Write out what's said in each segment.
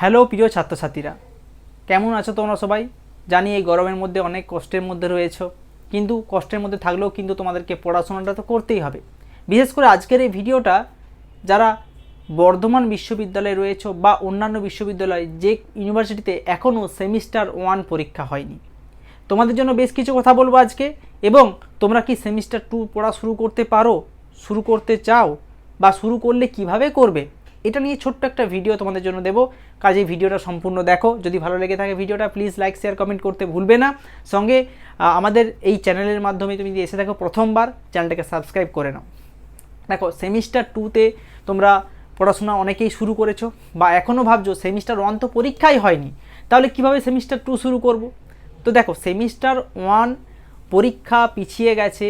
Hello প্রিয় ছাত্রছাত্রীরা, কেমন আছো তোমরা সবাই? জানি এই গরমের মধ্যে অনেক কষ্টের মধ্যে রয়েছো, কিন্তু কষ্টের মধ্যে থাকলেও কিন্তু তোমাদেরকে পড়াশোনাটা তো করতেই হবে। বিশেষ করে আজকের এই ভিডিওটা যারা বর্ধমান বিশ্ববিদ্যালয়ে রয়েছে বা অন্যান্য বিশ্ববিদ্যালয়, যে ইউনিভার্সিটিতে এখনও সেমিস্টার ওয়ান পরীক্ষা হয়নি। তোমাদের জন্য বেশ কিছু কথা বলব আজকে, এবং তোমরা কি সেমিস্টার টু পড়া শুরু করতে পারো, শুরু করতে চাও, বা শুরু করলে কীভাবে করবে? এটা নিয়ে ছোট্ট একটা ভিডিও তোমাদের জন্য দেবো। কাজে ভিডিওটা সম্পূর্ণ দেখো। যদি ভালো লেগে থাকে ভিডিওটা প্লিজ লাইক শেয়ার কমেন্ট করতে ভুলবে না। সঙ্গে আমাদের এই চ্যানেলের মাধ্যমে তুমি যদি এসে থাকো প্রথমবার, চ্যানেলটাকে সাবস্ক্রাইব করে নাও। দেখো সেমিস্টার টুতে তোমরা পড়াশোনা অনেকেই শুরু করেছ বা এখনও ভাবছ সেমিস্টার ওয়ান তো পরীক্ষাই হয়নি। তাহলে কীভাবে সেমিস্টার টু শুরু করব? তো দেখো সেমিস্টার ওয়ান পরীক্ষা পিছিয়ে গেছে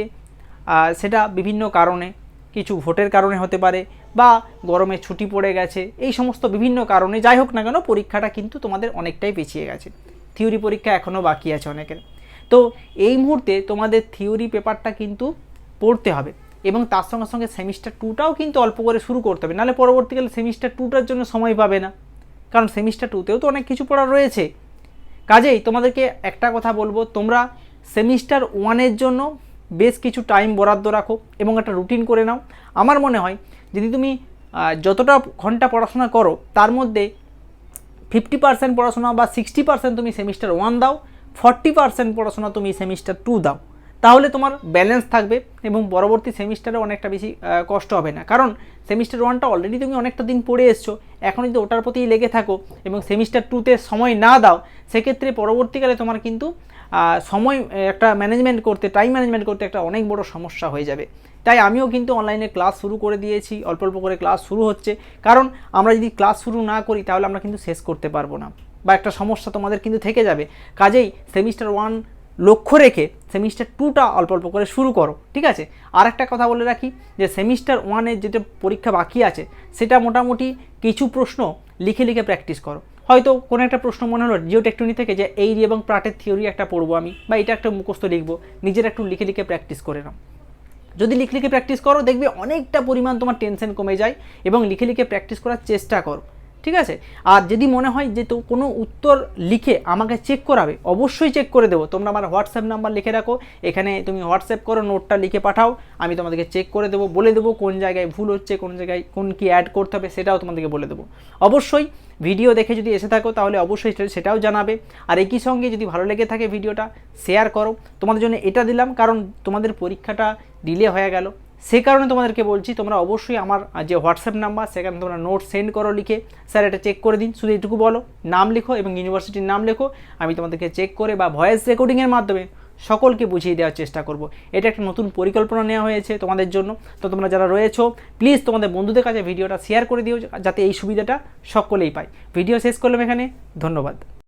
সেটা বিভিন্ন কারণে। কিছু ভোটের কারণে হতে পারে বা গরমে ছুটি পড়ে গেছে, এই সমস্ত বিভিন্ন কারণে, যাই হোক না কেন, পরীক্ষাটা কিন্তু তোমাদের অনেকটাই পিছিয়ে গেছে। থিওরি পরীক্ষা এখনও বাকি আছে অনেকের। তো এই মুহূর্তে তোমাদের থিওরি পেপারটা কিন্তু পড়তে হবে এবং তার সঙ্গে সঙ্গে সেমিস্টার টুটাও কিন্তু অল্প করে শুরু করতে হবে। নাহলে পরবর্তীকালে সেমিস্টার টুটার জন্য সময় পাবে না। কারণ সেমিস্টার টুতেও তো অনেক কিছু পড়া রয়েছে। কাজেই তোমাদেরকে একটা কথা বলব, তোমরা সেমিস্টার ওয়ানের জন্য বেশ কিছু টাইম বরাদ্দ রাখো এবং একটা রুটিন করে নাও। আমার মনে হয়, যদি তুমি যতটা ঘণ্টা পড়াশোনা করো, তার মধ্যে ফিফটি পার্সেন্ট পড়াশোনা বা সিক্সটি পার্সেন্ট তুমি সেমিস্টার ওয়ান দাও ফর্টি পার্সেন্ট পড়াশোনা তুমি সেমিস্টার টু দাও। তাহলে তোমার ব্যালেন্স থাকবে এবং পরবর্তী সেমিস্টারে অনেকটা বেশি কষ্ট হবে না। কারণ সেমিস্টার ওয়ানটা অলরেডি তুমি অনেকটা দিন পড়ে এসছো এখন যদি ওটার প্রতিই লেগে থাকো এবং সেমিস্টার টুতে সময় না দাও, সেক্ষেত্রে পরবর্তীকালে তোমার কিন্তু সময় একটা ম্যানেজমেন্ট করতে টাইম ম্যানেজমেন্ট করতে একটা অনেক বড় সমস্যা হয়ে যাবে। তাই আমিও কিন্তু অনলাইনে ক্লাস শুরু করে দিয়েছি, অল্প অল্প করে ক্লাস শুরু হচ্ছে। কারণ আমরা যদি ক্লাস শুরু না করি, তাহলে আমরা কিন্তু শেষ করতে পারব না। বা একটা সমস্যা তোমাদের কিন্তু থেকে যাবে। কাজেই সেমিস্টার ওয়ান লক্ষ্য রেখে সেমিস্টার টুটা অল্প অল্প করে শুরু করো, ঠিক আছে? আর একটা কথা বলে রাখি, যে সেমিস্টার ওয়ানের যেটা পরীক্ষা বাকি আছে, সেটা মোটামুটি কিছু প্রশ্ন লিখে লিখে প্র্যাকটিস করো। হয়তো কোনো একটা প্রশ্ন মনে হলো জিওটেকটনি থেকে যে এই এবং প্রাটের থিওরি একটা পড়ব আমি, বা এটা একটা মুখস্থ লিখব, নিজের একটু লিখে লিখে প্র্যাকটিস করে নাও। যদি লিখে লিখে প্র্যাকটিস করো, দেখবে অনেকটা পরিমাণ তোমার টেনশন কমে যায় এবং লিখে লিখে প্র্যাকটিস করার চেষ্টা করো। ঠিক আছে? আর যদি মনে হয় যে তো কোনো উত্তর লিখে আমাকে চেক করাবে, অবশ্যই চেক করে দেবো। তোমরা আমার হোয়াটসঅ্যাপ নাম্বার লিখে রাখো। এখানে তুমি হোয়াটসঅ্যাপ করো, নোটটা লিখে পাঠাও। আমি তোমাদেরকে চেক করে দেবো, বলে দেবো কোন জায়গায় ভুল হচ্ছে, কোন জায়গায় কোন কি অ্যাড করতে হবে, সেটাও তোমাদেরকে বলে দেবো। অবশ্যই ভিডিও দেখে যদি এসে থাকো, তাহলে অবশ্যই সেটা- সেটাও জানাবে। আর একই সঙ্গে যদি ভালো লেগে থাকে ভিডিওটা শেয়ার করো। তোমাদের জন্য এটা দিলাম, কারণ তোমাদের পরীক্ষাটা ডিলে হয়ে গেল। সে কারণে তোমাদেরকে বলছি, তোমরা অবশ্যই আমার যে হোয়াটসঅ্যাপ নাম্বার সেখানে তোমরা নোট সেন্ড করো লিখে। স্যার, এটা চেক করে দিন, শুধু এটুকু বলো, নাম লেখো এবং ইউনিভার্সিটির নাম লেখো। আমি তোমাদেরকে চেক করে বা ভয়েস রেকর্ডিংয়ের মাধ্যমে সকলকে বুঝিয়ে দেওয়ার চেষ্টা করব। এটা একটা নতুন পরিকল্পনা নেওয়া হয়েছে তোমাদের জন্য। তো তোমরা যারা রয়েছো প্লিজ তোমাদের বন্ধুদের কাছে ভিডিওটা শেয়ার করে দিও, যাতে এই সুবিধাটা সকলেই পায়। ভিডিও শেষ করলাম এখানে। ধন্যবাদ।